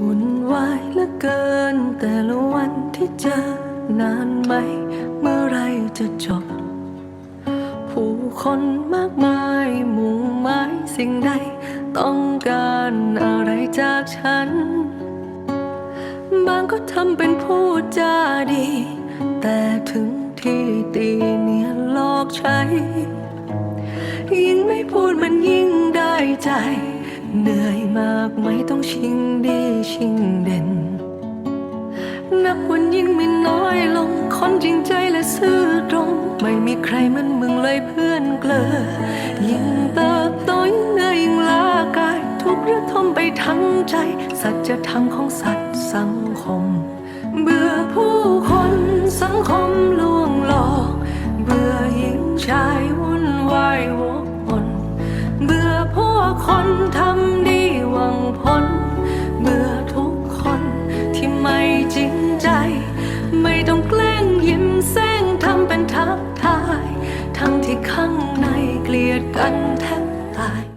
วุ่นวายเหลือเกิน แต่ละวันที่เจอนานไหม เมื่อไรจะจบ ผู้คนมากมายมุ่งหมายสิ่งใด ต้องการอะไรจากฉัน บางก็ทำเป็นพูดจาดี แต่ถึงที่ตีเนียนหลอกใช้ ยิ่งไม่พูดมันยิ่งได้ใจ เหนื่อยมากไหมต้องชิงดี ชิงเด่น นับวันยิ่งไม่น้อยลง คนจริงใจและซื่อตรง ไม่มีใครเหมันมึงเลยเพื่อนเกลอ ยิ่งเติบโตยิ่งเหนื่อยยิ่งลากาย ทุกข์ระทมไปทั้งใจ สัจธรรมของสัตว์สังคม เบื่อผู้คนสังคมลวงหลอก เบื่อหญิงชายวุ่นวายวกวนเบื่อพวกคนทำดีหวังำเป็